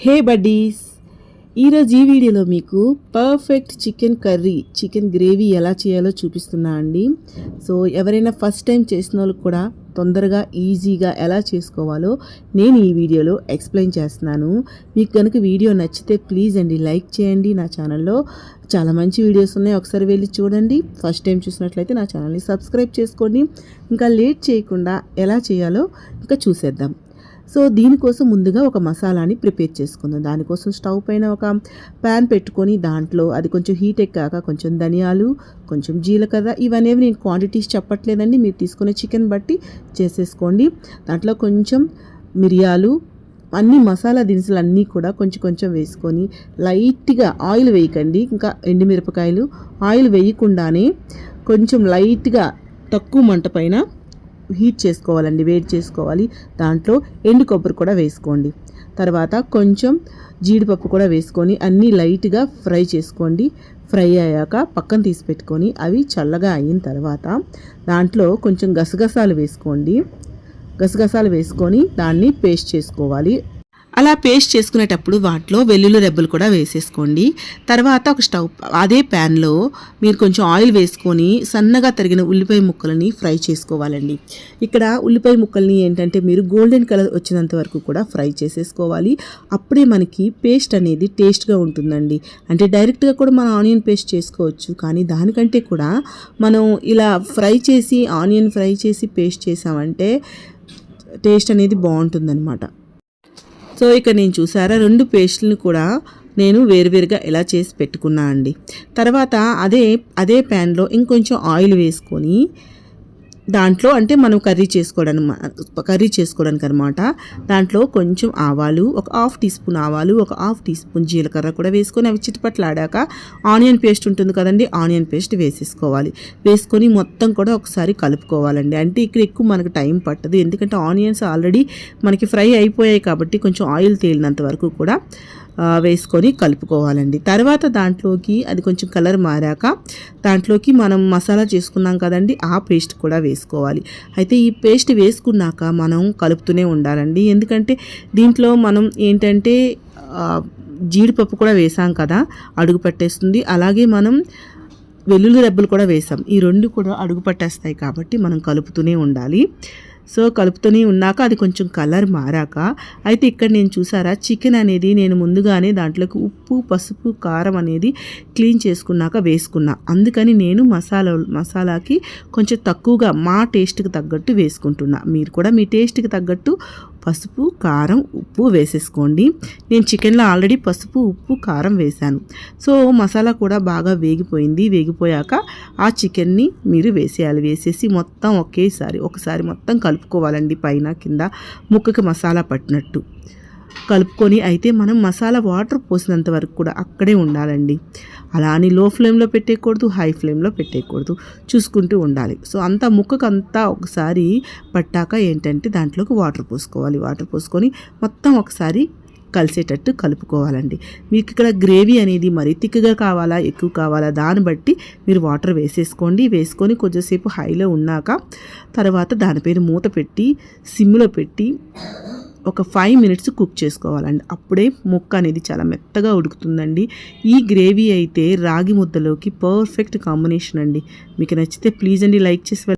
హే buddies ఈరోజు ఈ వీడియోలో మీకు perfect chicken curry chicken gravy ఎలా చేయాలో చూపిస్తున్నా అండి. సో ఎవరైనా ఫస్ట్ టైం చేసిన వాళ్ళు కూడా తొందరగా ఈజీగా ఎలా చేసుకోవాలో నేను ఈ వీడియోలో ఎక్స్ప్లెయిన్ చేస్తున్నాను. మీకు కనుక వీడియో నచ్చితే ప్లీజ్ అండి లైక్ చేయండి నా ఛానల్లో. చాలా మంచి వీడియోస్ ఉన్నాయి ఒకసారి వెళ్ళి చూడండి. ఫస్ట్ టైం చూసినట్లయితే నా ఛానల్ని సబ్స్క్రైబ్ చేసుకోండి. ఇంకా లేట్ చేయకుండా ఎలా చేయాలో ఇంకా చూసేద్దాం. సో దీనికోసం ముందుగా ఒక మసాలాని ప్రిపేర్ చేసుకుందాం. దానికోసం స్టవ్ పైన ఒక ప్యాన్ పెట్టుకొని దాంట్లో అది కొంచెం హీట్ ఎక్కాక కొంచెం ధనియాలు కొంచెం జీలకర్ర ఇవన్నీ నేను క్వాంటిటీస్ చెప్పట్లేదండి. మీరు తీసుకునే చికెన్ బట్టి చేసేసుకోండి. దాంట్లో కొంచెం మిరియాలు అన్ని మసాలా దినుసులు అన్నీ కూడా కొంచెం కొంచెం వేసుకొని లైట్గా ఆయిల్ వేయకండి. ఇంకా ఎండుమిరపకాయలు ఆయిల్ వేయకుండానే కొంచెం లైట్గా తక్కువ మంట పైన హీట్ చేసుకోవాలండి వేడి చేసుకోవాలి. దాంట్లో ఎండు కొబ్బరి కూడా వేసుకోండి. తర్వాత కొంచెం జీడిపప్పు కూడా వేసుకొని అన్నీ లైట్గా ఫ్రై చేసుకోండి. ఫ్రై అయ్యాక పక్కన తీసి పెట్టుకొని అవి చల్లగా అయిన తర్వాత దాంట్లో కొంచెం గసగసాలు వేసుకోండి. గసగసాలు వేసుకొని దాన్ని పేస్ట్ చేసుకోవాలి. అలా పేస్ట్ చేసుకునేటప్పుడు వాటిలో వెల్లుల్లి రెబ్బలు కూడా వేసేసుకోండి. తర్వాత ఒక స్టవ్ అదే ప్యాన్లో మీరు కొంచెం ఆయిల్ వేసుకొని సన్నగా తరిగిన ఉల్లిపాయ ముక్కలని ఫ్రై చేసుకోవాలండి. ఇక్కడ ఉల్లిపాయ ముక్కల్ని ఏంటంటే మీరు గోల్డెన్ కలర్ వచ్చినంత వరకు కూడా ఫ్రై చేసేసుకోవాలి. అప్పుడే మనకి పేస్ట్ అనేది టేస్ట్గా ఉంటుందండి. అంటే డైరెక్ట్గా కూడా మనం ఆనియన్ పేస్ట్ చేసుకోవచ్చు. కానీ దానికంటే కూడా మనం ఇలా ఫ్రై చేసి ఆనియన్ ఫ్రై చేసి పేస్ట్ చేసామంటే టేస్ట్ అనేది బాగుంటుందన్నమాట. సో ఇక నేను చూసారా రెండు పేస్ట్లను కూడా నేను వేరువేరుగా ఎలా చేసి పెట్టుకున్నా అండి. తర్వాత అదే అదే ప్యాన్లో ఇంకొంచెం ఆయిల్ వేసుకొని దాంట్లో అంటే మనం కర్రీ చేసుకోవడానికి కర్రీ చేసుకోవడానికి అనమాట దాంట్లో కొంచెం ఆవాలు ఒక హాఫ్ టీ స్పూన్ ఆవాలు ఒక హాఫ్ టీ స్పూన్ జీలకర్ర కూడా వేసుకొని అవి చిటపట్లాడాక ఆనియన్ పేస్ట్ ఉంటుంది కదండి ఆనియన్ పేస్ట్ వేసేసుకోవాలి. వేసుకొని మొత్తం కూడా ఒకసారి కలుపుకోవాలండి. అంటే ఇక్కడ ఎక్కువ మనకు టైం పట్టదు. ఎందుకంటే ఆనియన్స్ ఆల్రెడీ మనకి ఫ్రై అయిపోయాయి కాబట్టి కొంచెం ఆయిల్ తేలినంత వరకు కూడా వేసుకొని కలుపుకోవాలండి. తర్వాత దాంట్లోకి అది కొంచెం కలర్ మారాక దాంట్లోకి మనం మసాలా చేసుకున్నాం కదండి ఆ పేస్ట్ కూడా వేసుకోవాలి. అయితే ఈ పేస్ట్ వేసుకున్నాక మనం కలుపుతూనే ఉండాలండి. ఎందుకంటే దీంట్లో మనం ఏంటంటే జీడిపప్పు కూడా వేసాం కదా అడుగు పట్టేస్తుంది. అలాగే మనం వెల్లుల్లి రెబ్బలు కూడా వేసాం. ఈ రెండు కూడా అడుగు పట్టేస్తాయి కాబట్టి మనం కలుపుతూనే ఉండాలి. సో కలుపుతూనే ఉన్నాక అది కొంచెం కలర్ మారాక. అయితే ఇక్కడ నేను చూసారా చికెన్ అనేది నేను ముందుగానే దాంట్లోకి ఉప్పు పసుపు కారం అనేది క్లీన్ చేసుకున్నాక వేసుకున్నా. అందుకని నేను మసాలా మసాలాకి కొంచెం తక్కువగా మా టేస్ట్కి తగ్గట్టు వేసుకుంటున్నా. మీరు కూడా మీ టేస్ట్కి తగ్గట్టు పసుపు కారం ఉప్పు వేసేసుకోండి. నేను చికెన్లో ఆల్రెడీ పసుపు ఉప్పు కారం వేశాను. సో మసాలా కూడా బాగా వేగిపోయింది. వేగిపోయాక ఆ చికెన్ని మీరు వేసేయాలి. వేసేసి మొత్తం ఒకేసారి ఒకసారి మొత్తం కలుపుకోవాలండి పైన కింద ముక్కకి మసాలా పట్టినట్టు. కలుపుకొని అయితే మనం మసాలా వాటర్ పోసినంత వరకు కూడా అక్కడే ఉండాలండి. అలా అని లో ఫ్లేమ్లో పెట్టేయకూడదు హై ఫ్లేమ్లో పెట్టేయకూడదు. చూసుకుంటూ ఉండాలి. సో అంత ముక్కకు అంతా ఒకసారి పట్టాక ఏంటంటే దాంట్లోకి వాటర్ పోసుకోవాలి. వాటర్ పోసుకొని మొత్తం ఒకసారి కలిసేటట్టు కలుపుకోవాలండి. మీకు ఇక్కడ గ్రేవీ అనేది మరి తిక్కుగా కావాలా ఎక్కువ కావాలా దాన్ని బట్టి మీరు వాటర్ వేసేసుకోండి. వేసుకొని కొంచెంసేపు హైలో ఉన్నాక తర్వాత దానిపైన మూత పెట్టి సిమ్లో పెట్టి ఒక ఫైవ్ మినిట్స్ కుక్ చేసుకోవాలండి. అప్పుడే ముక్క అనేది చాలా మెత్తగా ఉడుకుతుందండి. ఈ గ్రేవీ అయితే రాగి ముద్దలోకి పర్ఫెక్ట్ కాంబినేషన్ అండి. మీకు నచ్చితే ప్లీజ్ అండి లైక్ చేసి